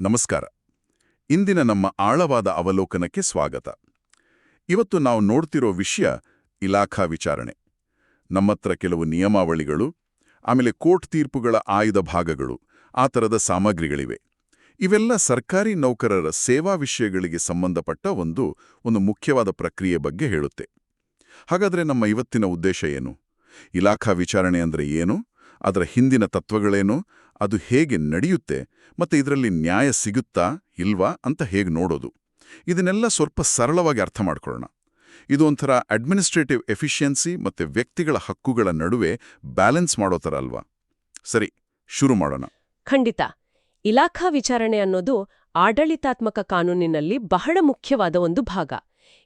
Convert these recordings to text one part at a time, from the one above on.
ನಮಸ್ಕಾರ. ಇಂದಿನ ನಮ್ಮ ಆಳವಾದ ಅವಲೋಕನಕ್ಕೆ ಸ್ವಾಗತ. ಇವತ್ತು ನಾವು ನೋಡ್ತಿರೋ ವಿಷಯ ಇಲಾಖಾ ವಿಚಾರಣೆ. ನಮ್ಮತ್ರ ಕೆಲವು ನಿಯಮಾವಳಿಗಳು, ಆಮೇಲೆ ಕೋರ್ಟ್ ತೀರ್ಪುಗಳ ಆಯ್ದ ಭಾಗಗಳು, ಆ ಥರದ ಸಾಮಗ್ರಿಗಳಿವೆ. ಇವೆಲ್ಲ ಸರ್ಕಾರಿ ನೌಕರರ ಸೇವಾ ವಿಷಯಗಳಿಗೆ ಸಂಬಂಧಪಟ್ಟ ಒಂದು ಒಂದು ಮುಖ್ಯವಾದ ಪ್ರಕ್ರಿಯೆ ಬಗ್ಗೆ ಹೇಳುತ್ತೆ. ಹಾಗಾದ್ರೆ ನಮ್ಮ ಇವತ್ತಿನ ಉದ್ದೇಶ ಏನು? ಇಲಾಖಾ ವಿಚಾರಣೆ ಅಂದ್ರೆ ಏನು? ಅದರ ಹಿಂದಿನ ತತ್ವಗಳೇನು? ಅದು ಹೇಗೆ ನಡೆಯುತ್ತೆ ಮತ್ತೆ ಇದರಲ್ಲಿ ನ್ಯಾಯ ಸಿಗುತ್ತಾ ಇಲ್ವಾ ಅಂತ ಹೇಗೆ ನೋಡೋದು? ಇದನ್ನೆಲ್ಲ ಸ್ವಲ್ಪ ಸರಳವಾಗಿ ಅರ್ಥ ಮಾಡಿಕೊಳ್ಳೋಣ. ಇದು ಒಂಥರ ಅಡ್ಮಿನಿಸ್ಟ್ರೇಟಿವ್ ಎಫಿಷಿಯನ್ಸಿ ಮತ್ತೆ ವ್ಯಕ್ತಿಗಳ ಹಕ್ಕುಗಳ ನಡುವೆ ಬ್ಯಾಲೆನ್ಸ್ ಮಾಡೋ ಥರ ಅಲ್ವಾ? ಸರಿ, ಶುರು ಮಾಡೋಣ. ಖಂಡಿತ. ಇಲಾಖಾ ವಿಚಾರಣೆ ಅನ್ನೋದು ಆಡಳಿತಾತ್ಮಕ ಕಾನೂನಿನಲ್ಲಿ ಬಹಳ ಮುಖ್ಯವಾದ ಒಂದು ಭಾಗ.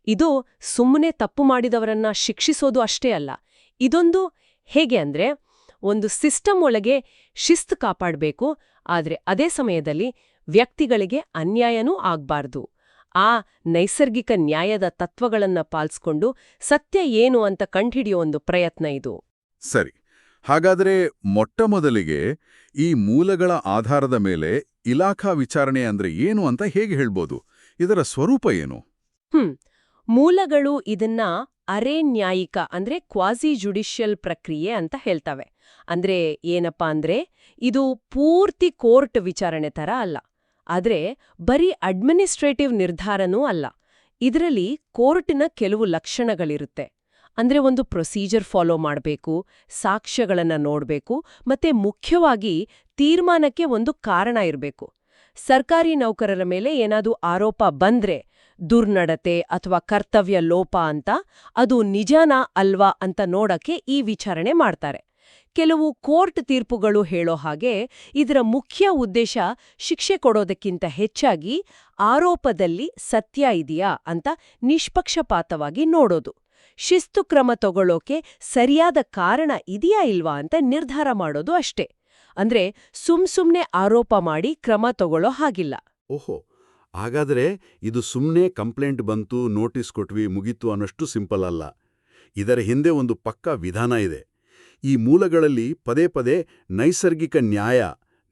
ಇದು ಸುಮ್ಮನೆ ತಪ್ಪು ಮಾಡಿದವರನ್ನ ಶಿಕ್ಷಿಸೋದು ಅಷ್ಟೇ ಅಲ್ಲ. ಇದೊಂದು ಹೇಗೆ ಅಂದ್ರೆ ಒಂದು ಸಿಸ್ಟಮ್ ಒಳಗೆ ಶಿಸ್ತು ಕಾಪಾಡಬೇಕು. ಆದರೆ ಅದೇ ಸಮಯದಲ್ಲಿ ವ್ಯಕ್ತಿಗಳಿಗೆ ಅನ್ಯಾಯನೂ ಆಗ್ಬಾರ್ದು. ಆ ನೈಸರ್ಗಿಕ ನ್ಯಾಯದ ತತ್ವಗಳನ್ನು ಪಾಲಿಸ್ಕೊಂಡು ಸತ್ಯ ಏನು ಅಂತ ಕಂಡುಹಿಡಿಯೋ ಒಂದು ಪ್ರಯತ್ನ ಇದು. ಸರಿ. ಹಾಗಾದ್ರೆ ಮೊಟ್ಟಮೊದಲಿಗೆ ಈ ಮೂಲಗಳ ಆಧಾರದ ಮೇಲೆ ಇಲಾಖಾ ವಿಚಾರಣೆ ಅಂದ್ರೆ ಏನು ಅಂತ ಹೇಗೆ ಹೇಳ್ಬೋದು? ಇದರ ಸ್ವರೂಪ ಏನು? ಹ್ಮ್. ಮೂಲಗಳು ಇದನ್ನ ಅರೆ ನ್ಯಾಯಿಕ ಅಂದ್ರೆ ಕ್ವಾಸಿ ಜುಡಿಷಿಯಲ್ ಪ್ರಕ್ರಿಯೆ ಅಂತ ಹೇಳ್ತವೆ. ಅಂದ್ರೆ ಏನಪ್ಪಾ ಅಂದ್ರೆ ಇದು ಪೂರ್ತಿ ಕೋರ್ಟ್ ವಿಚಾರಣೆ ತರ ಅಲ್ಲ. ಆದ್ರೆ ಬರೀ ಅಡ್ಮಿನಿಸ್ಟ್ರೇಟಿವ್ ನಿರ್ಧಾರನೂ ಅಲ್ಲ. ಇದರಲ್ಲಿ ಕೋರ್ಟಿನ ಕೆಲವು ಲಕ್ಷಣಗಳಿರುತ್ತೆ. ಅಂದ್ರೆ ಒಂದು ಪ್ರೊಸೀಜರ್ ಫಾಲೋ ಮಾಡಬೇಕು, ಸಾಕ್ಷ್ಯಗಳನ್ನು ನೋಡಬೇಕು, ಮತ್ತೆ ಮುಖ್ಯವಾಗಿ ತೀರ್ಮಾನಕ್ಕೆ ಒಂದು ಕಾರಣ ಇರಬೇಕು. ಸರ್ಕಾರಿ ನೌಕರರ ಮೇಲೆ ಏನಾದ್ರೂ ಆರೋಪ ಬಂದ್ರೆ ದುರ್ನಡತೆ ಅಥವಾ ಕರ್ತವ್ಯ ಲೋಪ ಅಂತ ಅದು ನಿಜನಾ ಅಲ್ವಾ ಅಂತ ನೋಡಕ್ಕೆ ಈ ವಿಚಾರಣೆ ಮಾಡ್ತಾರೆ. ಕೆಲವು ಕೋರ್ಟ್ ತೀರ್ಪುಗಳು ಹೇಳೋ ಹಾಗೆ ಇದರ ಮುಖ್ಯ ಉದ್ದೇಶ ಶಿಕ್ಷೆ ಕೊಡೋದಕ್ಕಿಂತ ಹೆಚ್ಚಾಗಿ ಆರೋಪದಲ್ಲಿ ಸತ್ಯ ಇದೆಯಾ ಅಂತ ನಿಷ್ಪಕ್ಷಪಾತವಾಗಿ ನೋಡೋದು. ಶಿಸ್ತು ಕ್ರಮ ತಗೊಳ್ಳೋಕೆ ಸರಿಯಾದ ಕಾರಣ ಇದೆಯಾ ಇಲ್ವಾ ಅಂತ ನಿರ್ಧಾರ ಮಾಡೋದು ಅಷ್ಟೇ. ಅಂದ್ರೆ ಸುಮ್ ಸುಮ್ನೆ ಆರೋಪ ಮಾಡಿ ಕ್ರಮ ತಗೊಳ್ಳೋ ಹಾಗಿಲ್ಲ. ಓಹೋ, ಹಾಗಾದ್ರೆ ಇದು ಸುಮ್ನೆ ಕಂಪ್ಲೇಂಟ್ ಬಂತು, ನೋಟಿಸ್ ಕೊಟ್ವಿ, ಮುಗೀತು ಅನ್ನೋಷ್ಟು ಸಿಂಪಲ್ ಅಲ್ಲ. ಇದರ ಹಿಂದೆ ಒಂದು ಪಕ್ಕಾ ವಿಧಾನ ಇದೆ. ಈ ಮೂಲಗಳಲ್ಲಿ ಪದೇ ಪದೇ ನೈಸರ್ಗಿಕ ನ್ಯಾಯ,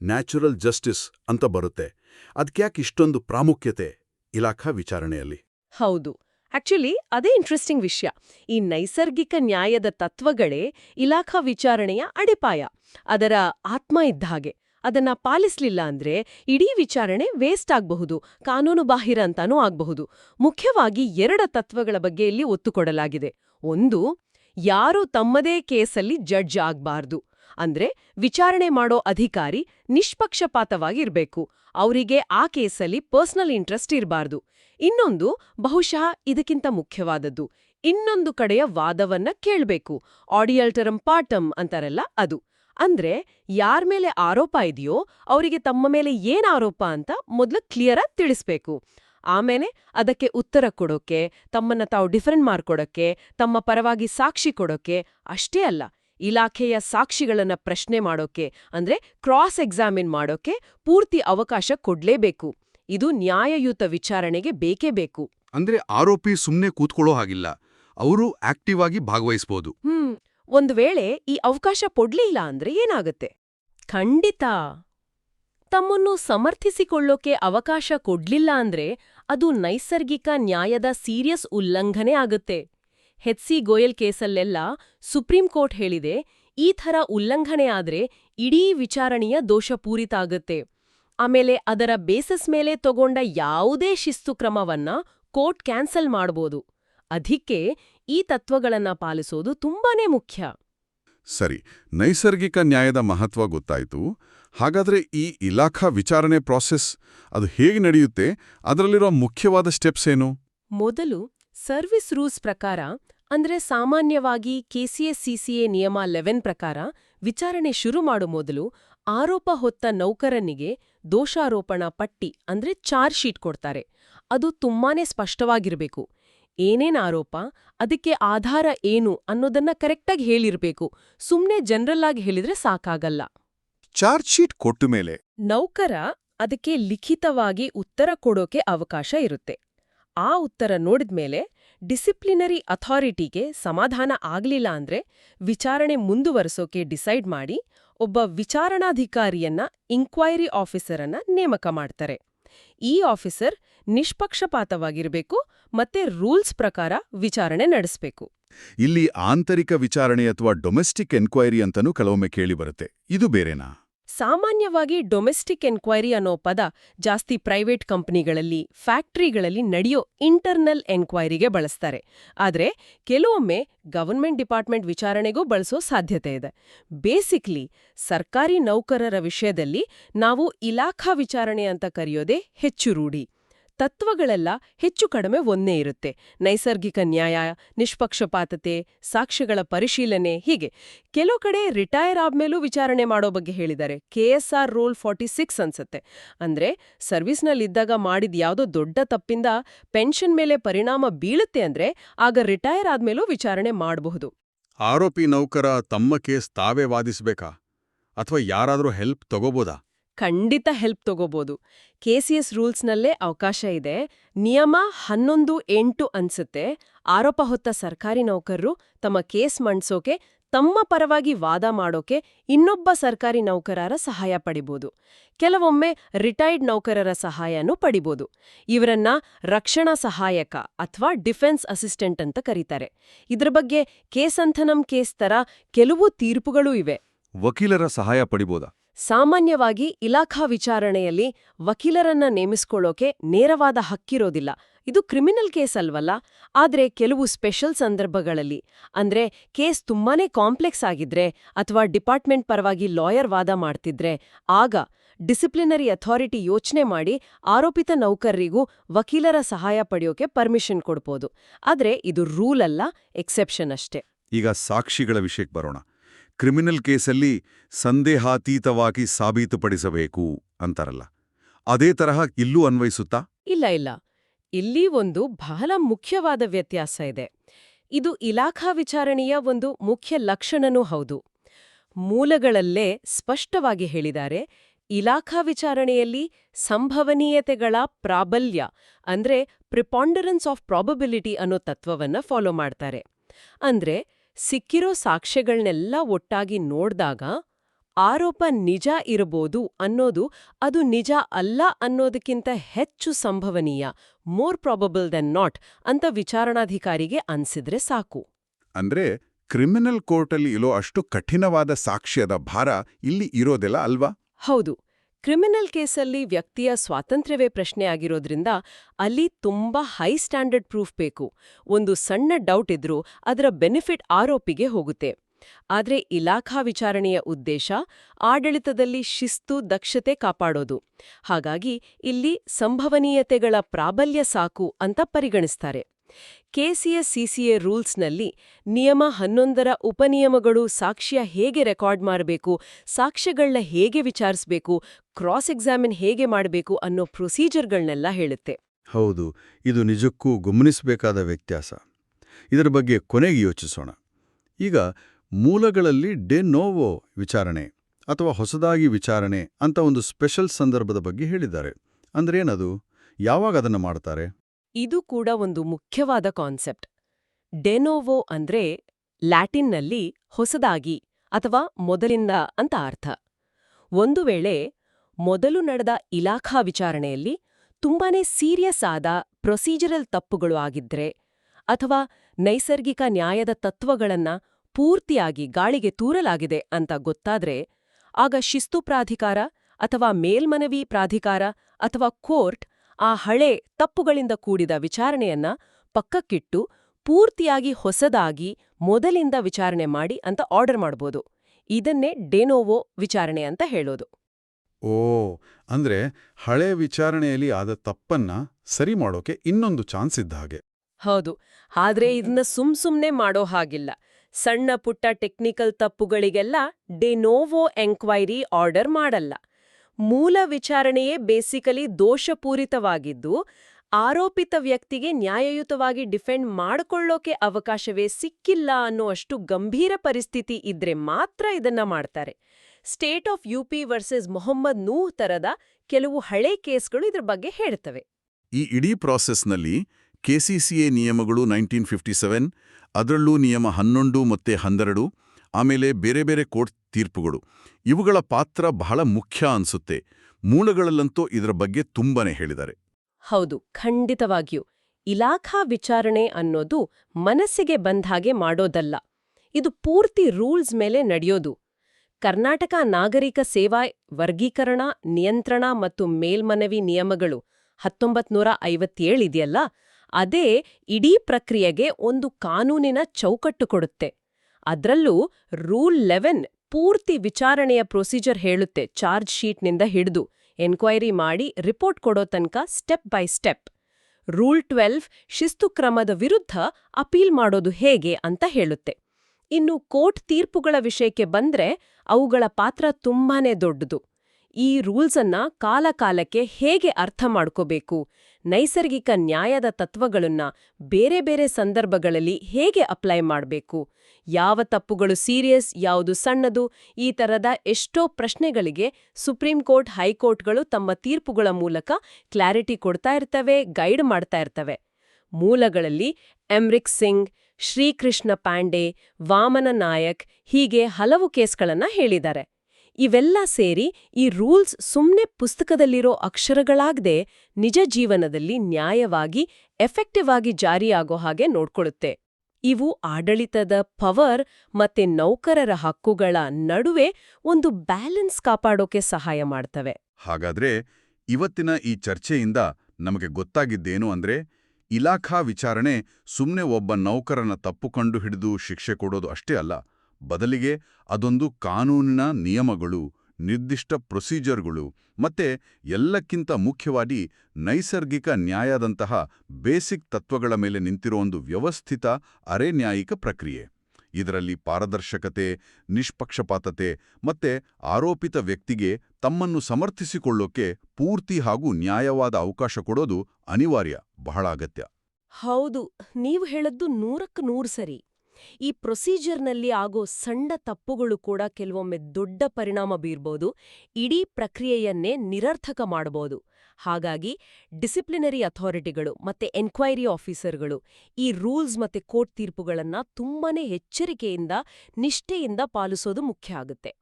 ನ್ಯಾಚುರಲ್ ಜಸ್ಟಿಸ್ ಅಂತ ಬರುತ್ತೆ. ಅದಕ್ಯಾಕೆ ಇಷ್ಟೊಂದು ಪ್ರಾಮುಖ್ಯತೆ ಇಲಾಖಾ ವಿಚಾರಣೆಯಲ್ಲಿ? ಹೌದು. ಆಕ್ಚುಲಿ ಅದೇ ಇಂಟ್ರೆಸ್ಟಿಂಗ್ ವಿಷಯ. ಈ ನೈಸರ್ಗಿಕ ನ್ಯಾಯದ ತತ್ವಗಳೇ ಇಲಾಖಾ ವಿಚಾರಣೆಯ ಅಡಿಪಾಯ. ಅದರ ಆತ್ಮ ಇದ್ದ ಹಾಗೆ. ಅದನ್ನ ಪಾಲಿಸ್ಲಿಲ್ಲ ಅಂದ್ರೆ ಇಡೀ ವಿಚಾರಣೆ ವೇಸ್ಟ್ ಆಗಬಹುದು, ಕಾನೂನು ಬಾಹಿರ ಅಂತಾನೂ ಆಗಬಹುದು. ಮುಖ್ಯವಾಗಿ ಎರಡ ತತ್ವಗಳ ಬಗ್ಗೆ ಇಲ್ಲಿ ಒತ್ತು ಕೊಡಲಾಗಿದೆ. ಒಂದು ಯಾರು ತಮ್ಮದೇ ಕೇಸಲ್ಲಿ ಜಡ್ಜ್ ಆಗ್ಬಾರ್ದು. ಅಂದ್ರೆ ವಿಚಾರಣೆ ಮಾಡೋ ಅಧಿಕಾರಿ ನಿಷ್ಪಕ್ಷಪಾತವಾಗಿರ್ಬೇಕು. ಅವರಿಗೆ ಆ ಕೇಸಲ್ಲಿ ಪರ್ಸನಲ್ ಇಂಟ್ರೆಸ್ಟ್ ಇರಬಾರ್ದು. ಇನ್ನೊಂದು, ಬಹುಶಃ ಇದಕ್ಕಿಂತ ಮುಖ್ಯವಾದದ್ದು, ಇನ್ನೊಂದು ಕಡೆಯ ವಾದವನ್ನ ಕೇಳ್ಬೇಕು. ಆಡಿಯಲ್ಟರಂ ಪಾಟಂ ಅಂತಾರಲ್ಲ ಅದು. ಅಂದ್ರೆ ಯಾರ ಮೇಲೆ ಆರೋಪ ಇದೆಯೋ ಅವರಿಗೆ ತಮ್ಮ ಮೇಲೆ ಏನ್ ಆರೋಪ ಅಂತ ಮೊದಲು ಕ್ಲಿಯರಾಗಿ ತಿಳಿಸ್ಬೇಕು. ಆಮೇಲೆ ಅದಕ್ಕೆ ಉತ್ತರ ಕೊಡೋಕೆ ತಮ್ಮನ್ನ ತಾವು ಡಿಫರೆಂಟ್ ಮಾಡ್ಕೊಡೋಕೆ ತಮ್ಮ ಪರವಾಗಿ ಸಾಕ್ಷಿ ಕೊಡೋಕೆ ಅಷ್ಟೇ ಅಲ್ಲ ಇಲಾಖೆಯ ಸಾಕ್ಷಿಗಳನ್ನು ಪ್ರಶ್ನೆ ಮಾಡೋಕೆ ಅಂದ್ರೆ ಕ್ರಾಸ್ ಎಕ್ಸಾಮಿನ್ ಮಾಡೋಕೆ ಪೂರ್ತಿ ಅವಕಾಶ ಕೊಡ್ಲೇಬೇಕು. ಇದು ನ್ಯಾಯಯುತ ವಿಚಾರಣೆಗೆ ಬೇಕೇ ಬೇಕು. ಅಂದ್ರೆ ಆರೋಪಿ ಸುಮ್ಮನೆ ಕೂತ್ಕೊಳ್ಳೋ ಹಾಗಿಲ್ಲ ಅವರು ಆಕ್ಟಿವ್ ಆಗಿ ಭಾಗವಹಿಸಬಹುದು ಹ್ಮ್ ಒಂದು ವೇಳೆ ಈ ಅವಕಾಶ ಕೊಡ್ಲಿಲ್ಲ ಅಂದ್ರೆ ಏನಾಗುತ್ತೆ? ಖಂಡಿತ. ತಮ್ಮನ್ನು ಸಮರ್ಥಿಸಿಕೊಳ್ಳೋಕೆ ಅವಕಾಶ ಕೊಡ್ಲಿಲ್ಲ ಅಂದ್ರೆ ಅದು ನೈಸರ್ಗಿಕ ನ್ಯಾಯದ ಸೀರಿಯಸ್ ಉಲ್ಲಂಘನೆ ಆಗುತ್ತೆ. ಹೆಚ್ಸಿ ಗೋಯಲ್ ಕೇಸಲ್ಲೆಲ್ಲ ಸುಪ್ರೀಂ ಕೋರ್ಟ್ ಹೇಳಿದೆ, ಈ ಥರ ಉಲ್ಲಂಘನೆ ಆದ್ರೆ ಇಡೀ ವಿಚಾರಣೆಯ ದೋಷಪೂರಿತ ಆಗುತ್ತೆ. ಆಮೇಲೆ ಅದರ ಬೇಸಸ್ ಮೇಲೆ ತಗೊಂಡ ಯಾವುದೇ ಶಿಸ್ತು ಕ್ರಮವನ್ನ ಕೋರ್ಟ್ ಕ್ಯಾನ್ಸಲ್ ಮಾಡ್ಬೋದು. ಅಧಿಕ್ಕೆ ಈ ತತ್ವಗಳನ್ನ ಪಾಲಿಸೋದು ತುಂಬಾನೇ ಮುಖ್ಯ. ಸರಿ, ನೈಸರ್ಗಿಕ ನ್ಯಾಯದ ಮಹತ್ವ ಗೊತ್ತಾಯಿತು. ಹಾಗಾದ್ರೆ ಈ ಇಲಾಖಾ ವಿಚಾರಣೆ ಪ್ರಾಸೆಸ್ ಅದು ಹೇಗೆ ನಡೆಯುತ್ತೆ? ಅದರಲ್ಲಿರೋ ಮುಖ್ಯವಾದ ಸ್ಟೆಪ್ಸ್ ಏನು? ಮೊದಲು ಸರ್ವಿಸ್ ರೂಲ್ಸ್ ಪ್ರಕಾರ, ಅಂದ್ರೆ ಸಾಮಾನ್ಯವಾಗಿ ಕೆಸಿಎಸ್ಸಿಸಿಎ ನಿಯಮ ಲೆವೆನ್ ಪ್ರಕಾರ ವಿಚಾರಣೆ ಶುರು ಮಾಡೋ ಮೊದಲು ಆರೋಪ ಹೊತ್ತ ನೌಕರನಿಗೆ ದೋಷಾರೋಪಣಾ ಪಟ್ಟಿ, ಅಂದ್ರೆ ಚಾರ್ಜ್ ಶೀಟ್ ಕೊಡ್ತಾರೆ. ಅದು ತುಂಬಾನೇ ಸ್ಪಷ್ಟವಾಗಿರ್ಬೇಕು. ಏನೇನ್ ಆರೋಪ ಅದಕ್ಕೆ ಆಧಾರ ಏನು ಅನ್ನೋದನ್ನ ಕರೆಕ್ಟಾಗಿ ಹೇಳಿರ್ಬೇಕು. ಸುಮ್ನೆ ಜನರಲ್ ಆಗಿ ಹೇಳಿದ್ರೆ ಸಾಕಾಗಲ್ಲ. ಚಾರ್ಜ್ ಶೀಟ್ ಕೊಟ್ಟ ಮೇಲೆ. ನೌಕರ ಅದಕ್ಕೆ ಲಿಖಿತವಾಗಿ ಉತ್ತರ ಕೊಡೋಕೆ ಅವಕಾಶ ಇರುತ್ತೆ. ಆ ಉತ್ತರ ನೋಡಿದ್ಮೇಲೆ ಡಿಸಿಪ್ಲಿನರಿ ಅಥಾರಿಟಿಗೆ ಸಮಾಧಾನ ಆಗ್ಲಿಲ್ಲ ಅಂದ್ರೆ ವಿಚಾರಣೆ ಮುಂದುವರಿಸೋಕೆ ಡಿಸೈಡ್ ಮಾಡಿ ಒಬ್ಬ ವಿಚಾರಣಾಧಿಕಾರಿಯನ್ನ ಇಂಕ್ವೈರಿ ಆಫೀಸರನ್ನ ನೇಮಕ ಮಾಡ್ತಾರೆ. ಈ ಆಫೀಸರ್ ನಿಷ್ಪಕ್ಷಪಾತವಾಗಿರಬೇಕು ಮತ್ತೆ ರೂಲ್ಸ್ ಪ್ರಕಾರ ವಿಚಾರಣೆ ನಡೆಸಬೇಕು. ಇಲ್ಲಿ ಆಂತರಿಕ ವಿಚಾರಣೆ ಅಥವಾ ಡೊಮೆಸ್ಟಿಕ್ ಎನ್ಕ್ವೈರಿ ಅಂತನೂ ಕೆಲವೊಮ್ಮೆ ಕೇಳಿಬರುತ್ತೆ ಇದು ಬೇರೆನಾ? ಸಾಮಾನ್ಯವಾಗಿ ಡೊಮೆಸ್ಟಿಕ್ ಎನ್ಕ್ವೈರಿ ಅನ್ನೋ ಪದ ಜಾಸ್ತಿ ಪ್ರೈವೇಟ್ ಕಂಪನಿಗಳಲ್ಲಿ, ಫ್ಯಾಕ್ಟರಿಗಳಲ್ಲಿ ನಡೆಯೋ ಇಂಟರ್ನಲ್ ಎನ್ಕ್ವೈರಿಗೆ ಬಳಸ್ತಾರೆ. ಆದರೆ ಕೆಲವೊಮ್ಮೆ ಗವರ್ಮೆಂಟ್ ಡಿಪಾರ್ಟ್ಮೆಂಟ್ ವಿಚಾರಣೆಗೂ ಬಳಸೋ ಸಾಧ್ಯತೆ ಇದೆ. ಬೇಸಿಕ್ಲಿ ಸರ್ಕಾರಿ ನೌಕರರ ವಿಷಯದಲ್ಲಿ ನಾವು ಇಲಾಖಾ ವಿಚಾರಣೆ ಅಂತ ಕರೆಯೋದೇ ಹೆಚ್ಚು ರೂಢಿ. ತತ್ವಗಳೆಲ್ಲ ಹೆಚ್ಚು ಕಡಿಮೆ ಒಂದೇ ಇರುತ್ತೆ. ನೈಸರ್ಗಿಕ ನ್ಯಾಯ, ನಿಷ್ಪಕ್ಷಪಾತತೆ, ಸಾಕ್ಷ್ಯಗಳ ಪರಿಶೀಲನೆ, ಹೀಗೆ. ಕೆಲವು ಕಡೆ ರಿಟೈರ್ ಆದ್ಮೇಲೂ ವಿಚಾರಣೆ ಮಾಡೋ ಬಗ್ಗೆ ಹೇಳಿದ್ದಾರೆ. ಕೆಎಸ್ಆರ್ ರೂಲ್ ಫಾರ್ಟಿ ಸಿಕ್ಸ್ ಅನ್ಸತ್ತೆ. ಅಂದ್ರೆ ಸರ್ವಿಸ್ನಲ್ಲಿದ್ದಾಗ ಮಾಡಿದ ಯಾವುದೋ ದೊಡ್ಡ ತಪ್ಪಿಂದ ಪೆನ್ಷನ್ ಮೇಲೆ ಪರಿಣಾಮ ಬೀಳುತ್ತೆ ಅಂದ್ರೆ ಆಗ ರಿಟೈರ್ ಆದ್ಮೇಲೂ ವಿಚಾರಣೆ ಮಾಡಬಹುದು. ಆರೋಪಿ ನೌಕರ ತಮ್ಮ ಕೇಸ್ ತಾವೇ ವಾದಿಸಬೇಕಾ? ಅಥವಾ ಯಾರಾದರೂ ಹೆಲ್ಪ್ ತಗೋಬೋದಾ? ಖಂಡಿತ ಹೆಲ್ಪ್ ತಗೋಬೋದು. ಕೆ ಸಿ ಎಸ್ ರೂಲ್ಸ್ನಲ್ಲೇ ಅವಕಾಶ ಇದೆ. ನಿಯಮ ಹನ್ನೊಂದು ಎಂಟು ಅನ್ಸುತ್ತೆ. ಆರೋಪ ಹೊತ್ತ ಸರ್ಕಾರಿ ನೌಕರರು ತಮ್ಮ ಕೇಸ್ ಮಂಡಿಸೋಕೆ, ತಮ್ಮ ಪರವಾಗಿ ವಾದ ಮಾಡೋಕೆ ಇನ್ನೊಬ್ಬ ಸರ್ಕಾರಿ ನೌಕರರ ಸಹಾಯ ಪಡಿಬೋದು. ಕೆಲವೊಮ್ಮೆ ರಿಟೈರ್ಡ್ ನೌಕರರ ಸಹಾಯನೂ ಪಡಿಬೋದು. ಇವರನ್ನ ರಕ್ಷಣಾ ಸಹಾಯಕ ಅಥವಾ ಡಿಫೆನ್ಸ್ ಅಸಿಸ್ಟೆಂಟ್ ಅಂತ ಕರೀತಾರೆ. ಇದ್ರ ಬಗ್ಗೆ ಕೇಸಂಥನಂ ಕೇಸ್ ತರ ಕೆಲವು ತೀರ್ಪುಗಳೂ ಇವೆ. ವಕೀಲರ ಸಹಾಯ ಪಡಿಬೋದಾ? ಸಾಮಾನ್ಯವಾಗಿ ಇಲಾಖಾ ವಿಚಾರಣೆಯಲ್ಲಿ ವಕೀಲರನ್ನ ನೇಮಿಸ್ಕೊಳ್ಳೋಕೆ ನೇರವಾದ ಹಕ್ಕಿರೋದಿಲ್ಲ. ಇದು ಕ್ರಿಮಿನಲ್ ಕೇಸ್ ಅಲ್ವಲ್ಲ? ಆದ್ರೆ ಕೆಲವು ಸ್ಪೆಷಲ್ ಸಂದರ್ಭಗಳಲ್ಲಿ, ಅಂದ್ರೆ ಕೇಸ್ ತುಂಬಾನೇ ಕಾಂಪ್ಲೆಕ್ಸ್ ಆಗಿದ್ರೆ ಅಥವಾ ಡಿಪಾರ್ಟ್ಮೆಂಟ್ ಪರವಾಗಿ ಲಾಯರ್ ವಾದ ಮಾಡ್ತಿದ್ರೆ, ಆಗ ಡಿಸಿಪ್ಲಿನರಿ ಅಥಾರಿಟಿ ಯೋಚನೆ ಮಾಡಿ ಆರೋಪಿತ ನೌಕರರಿಗೂ ವಕೀಲರ ಸಹಾಯ ಪಡೆಯೋಕೆ ಪರ್ಮಿಷನ್ ಕೊಡ್ಬೋದು. ಆದ್ರೆ ಇದು ರೂಲ್ ಅಲ್ಲ, ಎಕ್ಸೆಪ್ಷನ್ ಅಷ್ಟೇ. ಈಗ ಸಾಕ್ಷಿಗಳ ವಿಷಯಕ್ಕೆ ಬರೋಣ. ಕ್ರಿಮಿನಲ್ ಕೇಸಲ್ಲಿ ಸಂದೇಹಾತೀತವಾಗಿ ಸಾಬೀತುಪಡಿಸಬೇಕು ಅಂತಾರಲ್ಲ. ಅದೇ ತರಹ ಇಲ್ಲೂ ಅನ್ವಯಿಸುತ್ತಾ? ಇಲ್ಲ ಇಲ್ಲ. ಇಲ್ಲಿ ಒಂದು ಬಹಳ ಮುಖ್ಯವಾದ ವ್ಯತ್ಯಾಸ ಇದೆ. ಇದು ಇಲಾಖಾ ವಿಚಾರಣೆಯ ಒಂದು ಮುಖ್ಯ ಲಕ್ಷಣನೂ ಹೌದು. ಮೂಲಗಳಲ್ಲೇ ಸ್ಪಷ್ಟವಾಗಿ ಹೇಳಿದ್ದಾರೆ, ಇಲಾಖಾ ವಿಚಾರಣೆಯಲ್ಲಿ ಸಂಭವನೀಯತೆಗಳ ಪ್ರಾಬಲ್ಯ, ಅಂದ್ರೆ ಪ್ರಿಪಾಂಡರೆನ್ಸ್ ಆಫ್ ಪ್ರಾಬಬಿಲಿಟಿ ಅನ್ನೋ ತತ್ವವನ್ನ ಫಾಲೋ ಮಾಡ್ತಾರೆ. ಅಂದ್ರೆ ಸಿಕ್ಕಿರೋ ಸಾಕ್ಷ್ಯಗಳನ್ನೆಲ್ಲ ಒಟ್ಟಾಗಿ ನೋಡ್ದಾಗ ಆರೋಪ ನಿಜ ಇರಬಹುದು ಅನ್ನೋದು ಅದು ನಿಜ ಅಲ್ಲ ಅನ್ನೋದಕ್ಕಿಂತ ಹೆಚ್ಚು ಸಂಭವನೀಯ ಮೋರ್ ಪ್ರಾಬಬಲ್ ದೆನ್ ನಾಟ್ ಅಂತ ವಿಚಾರಣಾಧಿಕಾರಿಗೆ ಅನ್ಸಿದ್ರೆ ಸಾಕು. ಅಂದ್ರೆ ಕ್ರಿಮಿನಲ್ ಕೋರ್ಟಲ್ಲಿ ಇರೋ ಅಷ್ಟು ಕಠಿಣವಾದ ಸಾಕ್ಷ್ಯದ ಭಾರ ಇಲ್ಲಿ ಇರೋದಿಲ್ಲ ಅಲ್ವಾ? ಹೌದು. ಕ್ರಿಮಿನಲ್ ಕೇಸಲ್ಲಿ ವ್ಯಕ್ತಿಯ ಸ್ವಾತಂತ್ರ್ಯವೇ ಪ್ರಶ್ನೆ ಆಗಿರೋದ್ರಿಂದ ಅಲ್ಲಿ ತುಂಬಾ ಹೈ ಸ್ಟ್ಯಾಂಡರ್ಡ್ ಪ್ರೂಫ್ ಬೇಕು. ಒಂದು ಸಣ್ಣ ಡೌಟ್ ಇದ್ರೂ ಅದರ ಬೆನಿಫಿಟ್ ಆರೋಪಿಗೆ ಹೋಗುತ್ತೆ. ಆದರೆ ಇಲಾಖಾ ವಿಚಾರಣೆಯ ಉದ್ದೇಶ ಆಡಳಿತದಲ್ಲಿ ಶಿಸ್ತು, ದಕ್ಷತೆ ಕಾಪಾಡೋದು. ಹಾಗಾಗಿ ಇಲ್ಲಿ ಸಂಭವನೀಯತೆಗಳ ಪ್ರಾಬಲ್ಯ ಸಾಕು ಅಂತ ಪರಿಗಣಿಸ್ತಾರೆ. ಕೆಸಿಎಸ್ ಸಿಸಿಎ ರೂಲ್ಸ್ನಲ್ಲಿ ನಿಯಮ ಹನ್ನೊಂದರ ಉಪನಿಯಮಗಳು ಸಾಕ್ಷ್ಯ ಹೇಗೆ ರೆಕಾರ್ಡ್ ಮಾಡಬೇಕು ಸಾಕ್ಷ್ಯಗಳನ್ನ ಹೇಗೆ ವಿಚಾರಿಸಬೇಕು, ಕ್ರಾಸ್ ಎಕ್ಸಾಮಿನ್ ಹೇಗೆ ಮಾಡಬೇಕು ಅನ್ನೋ ಪ್ರೊಸೀಜರ್ಗಳನ್ನೆಲ್ಲ ಹೇಳುತ್ತೆ. ಹೌದು, ಇದು ನಿಜಕ್ಕೂ ಗಮನಿಸಬೇಕಾದ ವ್ಯತ್ಯಾಸ. ಇದರ ಬಗ್ಗೆ ಕೊನೆಗೆ ಯೋಚಿಸೋಣ. ಈಗ ಮೂಲಗಳಲ್ಲಿ ಡೆ ನೋವೋ ವಿಚಾರಣೆ ಅಥವಾ ಹೊಸದಾಗಿ ವಿಚಾರಣೆ ಅಂತ ಒಂದು ಸ್ಪೆಷಲ್ ಸಂದರ್ಭದ ಬಗ್ಗೆ ಹೇಳಿದ್ದಾರೆ. ಅಂದ್ರೇನದು ಯಾವಾಗ ಅದನ್ನು ಮಾಡ್ತಾರೆ? ಇದು ಕೂಡ ಒಂದು ಮುಖ್ಯವಾದ ಕಾನ್ಸೆಪ್ಟ್. ಡೆನೋವೋ ಅಂದ್ರೆ ಲ್ಯಾಟಿನ್ನಲ್ಲಿ ಹೊಸದಾಗಿ ಅಥವಾ ಮೊದಲಿಂದ ಅಂತ ಅರ್ಥ. ಒಂದು ವೇಳೆ ಮೊದಲು ನಡೆದ ಇಲಾಖಾ ವಿಚಾರಣೆಯಲ್ಲಿ ತುಂಬಾನೇ ಸೀರಿಯಸ್ ಆದ ಪ್ರೊಸೀಜರಲ್ ತಪ್ಪುಗಳು ಆಗಿದ್ರೆ ಅಥವಾ ನೈಸರ್ಗಿಕ ನ್ಯಾಯದ ತತ್ವಗಳನ್ನ ಪೂರ್ತಿಯಾಗಿ ಗಾಳಿಗೆ ತೂರಲಾಗಿದೆ ಅಂತ ಗೊತ್ತಾದ್ರೆ ಆಗ ಶಿಸ್ತು ಪ್ರಾಧಿಕಾರ ಅಥವಾ ಮೇಲ್ಮನವಿ ಪ್ರಾಧಿಕಾರ ಅಥವಾ ಕೋರ್ಟ್ ಆ ಹಳೆ ತಪ್ಪುಗಳಿಂದ ಕೂಡಿದ ವಿಚಾರಣೆಯನ್ನ ಪಕ್ಕಕ್ಕಿಟ್ಟು ಪೂರ್ತಿಯಾಗಿ ಹೊಸದಾಗಿ ಮೊದಲಿಂದ ವಿಚಾರಣೆ ಮಾಡಿ ಅಂತ ಆರ್ಡರ್ ಮಾಡ್ಬೋದು. ಇದನ್ನೇ ಡೆನೋವೋ ವಿಚಾರಣೆ ಅಂತ ಹೇಳೋದು. ಓ ಅಂದ್ರೆ ಹಳೆ ವಿಚಾರಣೆಯಲ್ಲಿ ಆದ ತಪ್ಪನ್ನ ಸರಿ ಮಾಡೋಕೆ ಇನ್ನೊಂದು ಚಾನ್ಸ್ ಇದ್ದ ಹಾಗೆ. ಹೌದು ಆದ್ರೆ ಇದನ್ನ ಸುಮ್ ಸುಮ್ನೆ ಮಾಡೋ ಹಾಗಿಲ್ಲ. ಸಣ್ಣ ಪುಟ್ಟ ಟೆಕ್ನಿಕಲ್ ತಪ್ಪುಗಳಿಗೆಲ್ಲ ಡೆನೋವೋ ಎಂಕ್ವೈರಿ ಆರ್ಡರ್ ಮಾಡಲ್ಲ. ಮೂಲ ವಿಚಾರಣೆಯೇ ಬೇಸಿಕಲಿ ದೋಷಪೂರಿತವಾಗಿದ್ದು, ಆರೋಪಿತ ವ್ಯಕ್ತಿಗೆ ನ್ಯಾಯಯುತವಾಗಿ ಡಿಫೆಂಡ್ ಮಾಡಿಕೊಳ್ಳೋಕೆ ಅವಕಾಶವೇ ಸಿಕ್ಕಿಲ್ಲ ಅನ್ನೋ ಅಷ್ಟು ಗಂಭೀರ ಪರಿಸ್ಥಿತಿ ಇದ್ರೆ ಮಾತ್ರ ಇದನ್ನ ಮಾಡ್ತಾರೆ. State of UP versus Mohammad Nooh ತರದ ಕೆಲವು ಹಳೆ ಕೇಸ್ಗಳು ಇದ್ರ ಬಗ್ಗೆ ಹೇಳ್ತವೆ. ಈ ಇಡೀ ಪ್ರಾಸೆಸ್ನಲ್ಲಿ ಕೆಸಿಸಿಎ ನಿಯಮಗಳು ನೈನ್ಟೀನ್ ಫಿಫ್ಟಿ ಸೆವೆನ್, ಅದರಲ್ಲೂ ನಿಯಮ ಹನ್ನೊಂದು ಮತ್ತೆ ಹನ್ನೆರಡು, ಆಮೇಲೆ ಬೇರೆ ಬೇರೆ ಕೋರ್ಟ್ ತೀರ್ಪುಗಳು. ಇವುಗಳ ಪಾತ್ರ ಬಹಳ ಮುಖ್ಯ ಅನ್ಸುತ್ತೆ. ಮೂಲಗಳಲ್ಲಂತೂ ಇದರ ಬಗ್ಗೆ ತುಂಬಾನೇ ಹೇಳಿದ್ದಾರೆ. ಹೌದು, ಖಂಡಿತವಾಗಿಯೂ. ಇಲಾಖಾ ವಿಚಾರಣೆ ಅನ್ನೋದು ಮನಸ್ಸಿಗೆ ಬಂದ್ಹಾಗೆ ಮಾಡೋದಲ್ಲ. ಇದು ಪೂರ್ತಿ ರೂಲ್ಸ್ ಮೇಲೆ ನಡೆಯೋದು. ಕರ್ನಾಟಕ ನಾಗರಿಕ ಸೇವಾ ವರ್ಗೀಕರಣ, ನಿಯಂತ್ರಣ ಮತ್ತು ಮೇಲ್ಮನವಿ ನಿಯಮಗಳು ಹತ್ತೊಂಬತ್ನೂರ ಐವತ್ತೇಳಿದೆಯಲ್ಲ ಅದೇ ಇಡೀ ಪ್ರಕ್ರಿಯೆಗೆ ಒಂದು ಕಾನೂನಿನ ಚೌಕಟ್ಟು ಕೊಡುತ್ತೆ. ಅದ್ರಲ್ಲೂ ರೂಲ್ ಲೆವೆನ್ ಪೂರ್ತಿ ವಿಚಾರಣೆಯ ಪ್ರೊಸೀಜರ್ ಹೇಳುತ್ತೆ ಚಾರ್ಜ್ ಶೀಟ್ನಿಂದ ಹಿಡಿದು. ಎನ್ಕ್ವೈರಿ ಮಾಡಿ ರಿಪೋರ್ಟ್ ಕೊಡೋ ತನಕ step by step. Rule twelve ಶಿಸ್ತು ಕ್ರಮದ ವಿರುದ್ಧ ಅಪೀಲ್ ಮಾಡೋದು ಹೇಗೆ ಅಂತ ಹೇಳುತ್ತೆ. ಇನ್ನು ಕೋರ್ಟ್ ತೀರ್ಪುಗಳ ವಿಷಯಕ್ಕೆ ಬಂದ್ರೆ ಅವುಗಳ ಪಾತ್ರ ತುಂಬಾನೇ ದೊಡ್ಡದು. ಈ ರೂಲ್ಸನ್ನ ಕಾಲಕಾಲಕ್ಕೆ ಹೇಗೆ ಅರ್ಥ ಮಾಡ್ಕೋಬೇಕು? ನೈಸರ್ಗಿಕ ನ್ಯಾಯದ ತತ್ವಗಳನ್ನ ಬೇರೆ ಬೇರೆ ಸಂದರ್ಭಗಳಲ್ಲಿ ಹೇಗೆ ಅಪ್ಲೈ ಮಾಡಬೇಕು? ಯಾವ ತಪ್ಪುಗಳು ಸೀರಿಯಸ್, ಯಾವುದು ಸಣ್ಣದು? ಈ ತರದ ಎಷ್ಟೋ ಪ್ರಶ್ನೆಗಳಿಗೆ ಸುಪ್ರೀಂ ಕೋರ್ಟ್, ಹೈಕೋರ್ಟ್ಗಳು ತಮ್ಮ ತೀರ್ಪುಗಳ ಮೂಲಕ ಕ್ಲಾರಿಟಿ ಕೊಡ್ತಾ ಇರ್ತವೆ, ಗೈಡ್ ಮಾಡ್ತಾ ಇರ್ತವೆ. ಮೂಲಗಳಲ್ಲಿ ಎಮ್ರಿಕ್ ಸಿಂಗ್, ಶ್ರೀಕೃಷ್ಣ ಪಾಂಡೆ, ವಾಮನ ನಾಯಕ್ ಹೀಗೆ ಹಲವು ಕೇಸ್ಗಳನ್ನು ಹೇಳಿದ್ದಾರೆ. ಇವೆಲ್ಲ ಸೇರಿ ಈ ರೂಲ್ಸ್ ಸುಮ್ನೆ ಪುಸ್ತಕದಲ್ಲಿರೋ ಅಕ್ಷರಗಳಾಗದೆ ನಿಜ ಜೀವನದಲ್ಲಿ ನ್ಯಾಯವಾಗಿ ಎಫೆಕ್ಟಿವ್ ಆಗಿ ಜಾರಿಯಾಗೋ ಹಾಗೆ ನೋಡ್ಕೊಳ್ಳುತ್ತೆ ಇವು ಆಡಳಿತದ ಪವರ್ ಮತ್ತೆ ನೌಕರರ ಹಕ್ಕುಗಳ ನಡುವೆ ಒಂದು ಬ್ಯಾಲೆನ್ಸ್ ಕಾಪಾಡೋಕೆ ಸಹಾಯ ಮಾಡ್ತವೆ. ಹಾಗಾದ್ರೆ ಇವತ್ತಿನ ಈ ಚರ್ಚೆಯಿಂದ ನಮಗೆ ಗೊತ್ತಾಗಿದ್ದೇನು ಅಂದ್ರೆ, ಇಲಾಖಾ ವಿಚಾರಣೆ ಸುಮ್ನೆ ಒಬ್ಬ ನೌಕರನ ತಪ್ಪು ಕಂಡು ಹಿಡಿದು ಶಿಕ್ಷೆ ಕೊಡೋದು ಅಷ್ಟೇ ಅಲ್ಲ. ಬದಲಿಗೆ ಅದೊಂದು ಕಾನೂನಿನ ನಿಯಮಗಳು, ನಿರ್ದಿಷ್ಟ ಪ್ರೊಸೀಜರ್ಗಳು ಮತ್ತೆ ಎಲ್ಲಕ್ಕಿಂತ ಮುಖ್ಯವಾಗಿ ನೈಸರ್ಗಿಕ ನ್ಯಾಯದಂತಹ ಬೇಸಿಕ್ ತತ್ವಗಳ ಮೇಲೆ ನಿಂತಿರೋ ಒಂದು ವ್ಯವಸ್ಥಿತ ಅರೆ ನ್ಯಾಯಿಕ ಪ್ರಕ್ರಿಯೆ. ಇದರಲ್ಲಿ ಪಾರದರ್ಶಕತೆ, ನಿಷ್ಪಕ್ಷಪಾತತೆ ಮತ್ತೆ ಆರೋಪಿತ ವ್ಯಕ್ತಿಗೆ ತಮ್ಮನ್ನು ಸಮರ್ಥಿಸಿಕೊಳ್ಳೋಕೆ ಪೂರ್ತಿ ಹಾಗೂ ನ್ಯಾಯವಾದ ಅವಕಾಶ ಕೊಡೋದು ಅನಿವಾರ್ಯ, ಬಹಳ ಅಗತ್ಯ. ಹೌದು, ನೀವು ಹೇಳದ್ದು ನೂರಕ್ಕೆ ನೂರು ಸರಿ. ಈ ಪ್ರೊಸೀಜರ್ನಲ್ಲಿ ಆಗೋ ಸಣ್ಣ ತಪ್ಪುಗಳು ಕೂಡ ಕೆಲವೊಮ್ಮೆ ದೊಡ್ಡ ಪರಿಣಾಮ ಬೀರ್ಬೋದು, ಇಡೀ ಪ್ರಕ್ರಿಯೆಯನ್ನೇ ನಿರರ್ಥಕ ಮಾಡಬಹುದು ಹಾಗಾಗಿ ಡಿಸಿಪ್ಲಿನರಿ ಅಥಾರಿಟಿಗಳು ಮತ್ತೆ ಎನ್ಕ್ವೈರಿ ಆಫೀಸರ್ಗಳು ಈ ರೂಲ್ಸ್ ಮತ್ತೆ ಕೋರ್ಟ್ ತೀರ್ಪುಗಳನ್ನ ತುಂಬಾನೇ ಎಚ್ಚರಿಕೆಯಿಂದ, ನಿಷ್ಠೆಯಿಂದ ಪಾಲಿಸೋದು ಮುಖ್ಯ ಆಗುತ್ತೆ.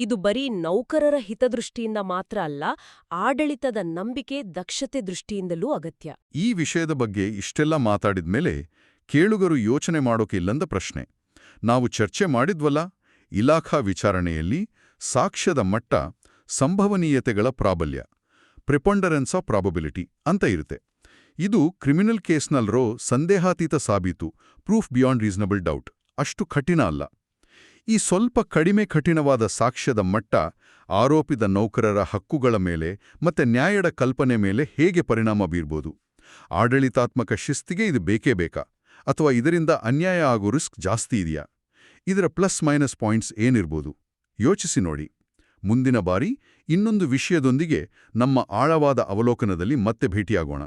ಇದು ಬರೀ ನೌಕರರ ಹಿತದೃಷ್ಟಿಯಿಂದ ಮಾತ್ರ ಅಲ್ಲ, ಆಡಳಿತದ ನಂಬಿಕೆ ದಕ್ಷತೆ ದೃಷ್ಟಿಯಿಂದಲೂ ಅಗತ್ಯ. ಈ ವಿಷಯದ ಬಗ್ಗೆ ಇಷ್ಟೆಲ್ಲ ಮಾತಾಡಿದ್ಮೇಲೆ ಕೇಳುಗರು ಯೋಚನೆ ಮಾಡೋಕೆ ಇಲ್ಲಂದ ಪ್ರಶ್ನೆ. ನಾವು ಚರ್ಚೆ ಮಾಡಿದ್ವಲ್ಲ? ಇಲಾಖಾ ವಿಚಾರಣೆಯಲ್ಲಿ ಸಾಕ್ಷ್ಯದ ಮಟ್ಟ ಸಂಭವನೀಯತೆಗಳ ಪ್ರಾಬಲ್ಯ, ಪ್ರಿಪೊಂಡರೆನ್ಸ್ ಆಫ್ ಪ್ರಾಬಬಿಲಿಟಿ ಅಂತ ಇರುತ್ತೆ. ಇದು ಕ್ರಿಮಿನಲ್ ಕೇಸ್ನಲ್ಲಿರೋ ಸಂದೇಹಾತೀತ ಸಾಬೀತು, ಪ್ರೂಫ್ ಬಿಯಾಂಡ್ ರೀಸನಬಲ್ ಡೌಟ್. ಅಷ್ಟು ಕಠಿಣ ಅಲ್ಲ. ಈ ಸ್ವಲ್ಪ ಕಡಿಮೆ ಕಠಿಣವಾದ ಸಾಕ್ಷ್ಯದ ಮಟ್ಟ ಆರೋಪಿದ ನೌಕರರ ಹಕ್ಕುಗಳ ಮೇಲೆ ಮತ್ತೆ ನ್ಯಾಯದ ಕಲ್ಪನೆ ಮೇಲೆ ಹೇಗೆ ಪರಿಣಾಮ ಬೀರ್ಬೋದು? ಆಡಳಿತಾತ್ಮಕ ಶಿಸ್ತಿಗೆ ಇದು ಬೇಕೇ ಬೇಕಾ? ಅಥವಾ ಇದರಿಂದ ಅನ್ಯಾಯ ಆಗೋ ರಿಸ್ಕ್ ಜಾಸ್ತಿ ಇದೆಯಾ? ಇದರ ಪ್ಲಸ್ ಮೈನಸ್ ಪಾಯಿಂಟ್ಸ್ ಏನಿರ್ಬೋದು? ಯೋಚಿಸಿ ನೋಡಿ. ಮುಂದಿನ ಬಾರಿ ಇನ್ನೊಂದು ವಿಷಯದೊಂದಿಗೆ ನಮ್ಮ ಆಳವಾದ ಅವಲೋಕನದಲ್ಲಿ ಮತ್ತೆ ಭೇಟಿಯಾಗೋಣ.